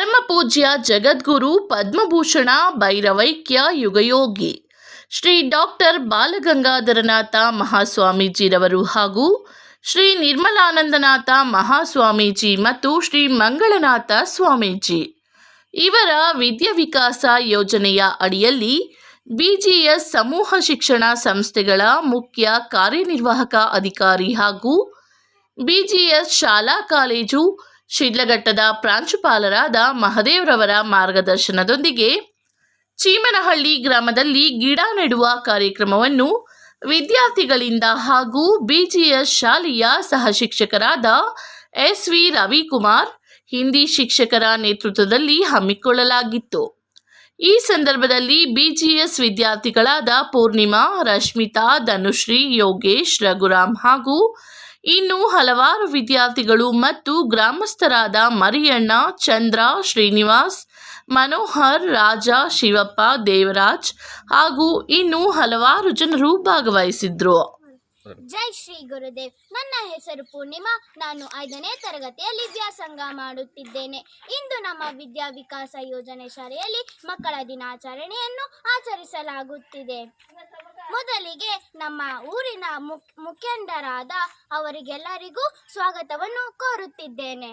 ಪೂಜ್ಯ ಜಗದ್ಗುರು ಪದ್ಮಭೂಷಣ ಭೈರವೈಕ್ಯ ಯುಗಯೋಗಿ. ಶ್ರೀ ಡಾಕ್ಟರ್ ಬಾಲಗಂಗಾಧರನಾಥ ಮಹಾಸ್ವಾಮೀಜಿರವರು ಹಾಗೂ ಶ್ರೀ ನಿರ್ಮಲಾನಂದನಾಥ ಮಹಾಸ್ವಾಮೀಜಿ ಮತ್ತು ಶ್ರೀ ಮಂಗಳನಾಥ ಸ್ವಾಮೀಜಿ. ಇವರ ವಿದ್ಯಾವಿಕಾಸ ಯೋಜನೆಯ ಅಡಿಯಲ್ಲಿ ಬಿಜಿಎಸ್ ಸಮೂಹ ಶಿಕ್ಷಣ ಸಂಸ್ಥೆಗಳ ಮುಖ್ಯ ಕಾರ್ಯನಿರ್ವಾಹಕ ಅಧಿಕಾರಿ ಹಾಗೂ ಬಿಜಿಎಸ್ ಶಾಲಾ ಕಾಲೇಜು ಶಿಡ್ಲಘಟ್ಟದ ಪ್ರಾಂಶುಪಾಲರಾದ ಮಹದೇವ್ರವರ ಮಾರ್ಗದರ್ಶನದೊಂದಿಗೆ ಚೀಮನಹಳ್ಳಿ ಗ್ರಾಮದಲ್ಲಿ ಗಿಡ ನೆಡುವ ಕಾರ್ಯಕ್ರಮವನ್ನು ವಿದ್ಯಾರ್ಥಿಗಳಿಂದ ಹಾಗೂ ಬಿಜಿಎಸ್ ಶಾಲೆಯ ಸಹಶಿಕ್ಷಕರಾದ ಎಸ್ ವಿ ರವಿಕುಮಾರ್, ಹಿಂದಿ ಶಿಕ್ಷಕರ ನೇತೃತ್ವದಲ್ಲಿ ಹಮ್ಮಿಕೊಳ್ಳಲಾಗಿತ್ತು. ಈ ಸಂದರ್ಭದಲ್ಲಿ ಬಿಜಿಎಸ್ ವಿದ್ಯಾರ್ಥಿಗಳಾದ ಪೂರ್ಣಿಮಾ, ರಶ್ಮಿತಾ, ಧನುಶ್ರೀ, ಯೋಗೇಶ್, ರಘುರಾಮ್ ಹಾಗೂ ಇನ್ನು ಹಲವಾರು ವಿದ್ಯಾರ್ಥಿಗಳು ಮತ್ತು ಗ್ರಾಮಸ್ಥರಾದ ಮರಿಯಣ್ಣ, ಚಂದ್ರ, ಶ್ರೀನಿವಾಸ್, ಮನೋಹರ್, ರಾಜ, ಶಿವಪ್ಪ, ದೇವರಾಜ್ ಹಾಗೂ ಇನ್ನು ಹಲವಾರು ಜನರು ಭಾಗವಹಿಸಿದ್ರು. ಜೈ ಶ್ರೀ ಗುರುದೇವ್. ನನ್ನ ಹೆಸರು ಪೂರ್ಣಿಮಾ. ನಾನು ಐದನೇ ತರಗತಿಯಲ್ಲಿ ವ್ಯಾಸಂಗ ಮಾಡುತ್ತಿದ್ದೇನೆ. ಇಂದು ನಮ್ಮ ವಿದ್ಯಾ ವಿಕಾಸ ಯೋಜನೆ ಶಾಲೆಯಲ್ಲಿ ಮಕ್ಕಳ ದಿನಾಚರಣೆಯನ್ನು ಆಚರಿಸಲಾಗುತ್ತಿದೆ. ಮೊದಲಿಗೆ ನಮ್ಮ ಊರಿನ ಮುಖಂಡರಾದ ಅವರಿಗೆಲ್ಲರಿಗೂ ಸ್ವಾಗತವನ್ನು ಕೋರುತ್ತಿದ್ದೇನೆ.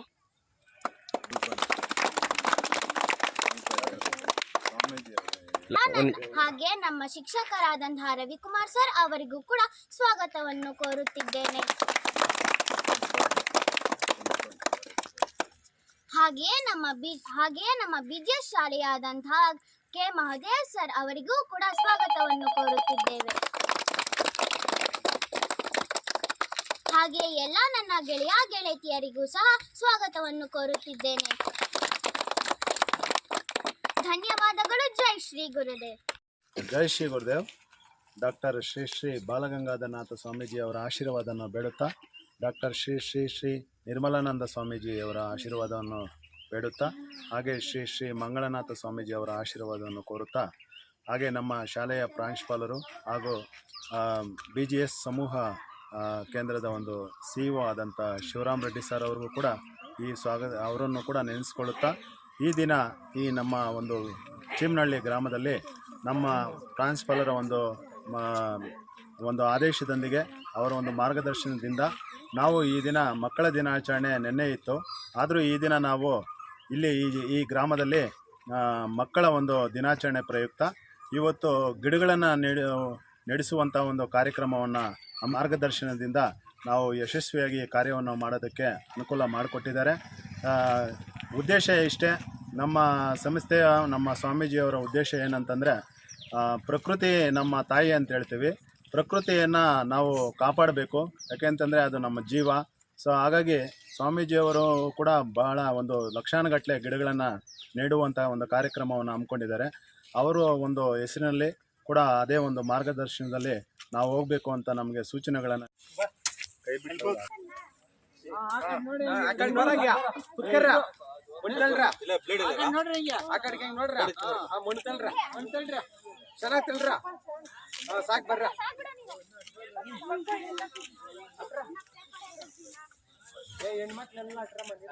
ಹಾಗೆ ನಮ್ಮ ಶಿಕ್ಷಕರಾದಂತಹ ರವಿಕುಮಾರ್ ಸರ್ ಅವರಿಗೂ ಕೂಡ ಸ್ವಾಗತವನ್ನು ಕೋರುತ್ತಿದ್ದೇನೆ. ಹಾಗೆಯೇ ನಮ್ಮ ಬಿ ಹಾಗೆಯೇ ನಮ್ಮ ಬಿಜೆ ಶಾಲೆಯಾದಂತಹ ಕೆ. ಮಹದೇವ್ ಸರ್ ಅವರಿಗೂ ಕೂಡ ಸ್ವಾಗತವನ್ನು ಕೋರುತ್ತಿದ್ದೇವೆ. ಹಾಗೆ ಎಲ್ಲ ನನ್ನ ಗೆಳೆಯ ಗೆಳತಿಯರಿಗೂ ಸಹ ಸ್ವಾಗತವನ್ನು ಕೋರುತ್ತಿದ್ದೇನೆ. ಧನ್ಯವಾದಗಳು. ಜೈ ಶ್ರೀ ಗುರುದೇವ್. ಜೈ ಶ್ರೀ ಗುರುದೇವ್. ಡಾಕ್ಟರ್ ಶ್ರೀ ಶ್ರೀ ಬಾಲಗಂಗಾಧರನಾಥ ಸ್ವಾಮೀಜಿ ಅವರ ಆಶೀರ್ವಾದವನ್ನು ಬೇಡುತ್ತಾ, ಡಾಕ್ಟರ್ ಶ್ರೀ ಶ್ರೀ ಶ್ರೀ ನಿರ್ಮಲಾನಂದ ಸ್ವಾಮೀಜಿಯವರ ಆಶೀರ್ವಾದವನ್ನು ಬೇಡುತ್ತಾ? ಹಾಗೆ ಶ್ರೀ ಶ್ರೀ ಮಂಗಳನಾಥ ಸ್ವಾಮೀಜಿ ಅವರ ಆಶೀರ್ವಾದವನ್ನು ಕೋರುತ್ತಾ? ಹಾಗೆ ನಮ್ಮ ಶಾಲೆಯ ಪ್ರಾಂಶುಪಾಲರು ಹಾಗೂ ಬಿ ಜಿ ಎಸ್ ಸಮೂಹ ಕೇಂದ್ರದ ಒಂದು ಸಿ ಇ ಆದಂಥ ಶಿವರಾಮ್ ರೆಡ್ಡಿ ಸರ್ ಅವ್ರಿಗೂ ಕೂಡ ಈ ಸ್ವಾಗತ, ಅವರನ್ನು ಕೂಡ ನೆನೆಸ್ಕೊಳ್ಳುತ್ತಾ, ಈ ದಿನ ಈ ನಮ್ಮ ಒಂದು ಚಿಮ್ನಹಳ್ಳಿ ಗ್ರಾಮದಲ್ಲಿ ನಮ್ಮ ಪ್ರಾಂಶುಪಾಲರ ಒಂದು ಒಂದು ಆದೇಶದೊಂದಿಗೆ ಅವರ ಒಂದು ಮಾರ್ಗದರ್ಶನದಿಂದ ನಾವು ಈ ದಿನ ಮಕ್ಕಳ ದಿನಾಚರಣೆ ನಿನ್ನೆ ಇತ್ತು. ಆದರೂ ಈ ದಿನ ನಾವು ಇಲ್ಲಿ ಈ ಈ ಗ್ರಾಮದಲ್ಲಿ ಮಕ್ಕಳ ಒಂದು ದಿನಾಚರಣೆ ಪ್ರಯುಕ್ತ. ಇವತ್ತು ಗಿಡಗಳನ್ನು ನೆಡ ನಡೆಸುವಂಥ ಒಂದು ಕಾರ್ಯಕ್ರಮವನ್ನು ಮಾರ್ಗದರ್ಶನದಿಂದ ನಾವು ಯಶಸ್ವಿಯಾಗಿ ಕಾರ್ಯವನ್ನು ಮಾಡೋದಕ್ಕೆ ಅನುಕೂಲ ಮಾಡಿಕೊಟ್ಟಿದ್ದಾರೆ. ಉದ್ದೇಶ ಇಷ್ಟೇ. ನಮ್ಮ ಸಂಸ್ಥೆಯ, ನಮ್ಮ ಸ್ವಾಮೀಜಿಯವರ ಉದ್ದೇಶ ಏನಂತಂದರೆ ಪ್ರಕೃತಿ ನಮ್ಮ ತಾಯಿ ಅಂತ ಹೇಳ್ತೀವಿ. ಪ್ರಕೃತಿಯನ್ನು ನಾವು ಕಾಪಾಡಬೇಕು. ಯಾಕೆಂತಂದರೆ ಅದು ನಮ್ಮ ಜೀವ. ಸೊ ಹಾಗಾಗಿ ಸ್ವಾಮೀಜಿಯವರು ಕೂಡ ಬಹಳ ಒಂದು ಲಕ್ಷಾನುಗಟ್ಟಲೆ ಗಿಡಗಳನ್ನು ನೆಡುವಂಥ ಒಂದು ಕಾರ್ಯಕ್ರಮವನ್ನು ಹಮ್ಮಿಕೊಂಡಿದ್ದಾರೆ. ಅವರು ಒಂದು ಹೆಸರಿನಲ್ಲಿ ಕೂಡ ಅದೇ ಒಂದು ಮಾರ್ಗದರ್ಶನದಲ್ಲಿ ನಾವು ಹೋಗಬೇಕು ಅಂತ ನಮಗೆ ಸೂಚನೆಗಳನ್ನು ಚೆನ್ನಾಗ್ ತಿಳ್ರ ಸಾಕ್ ಬರ್ರ ಹೆಣ್ಮಕ್ಳೆಲ್ಲ ಅಟ್ರ ಮಂದಿ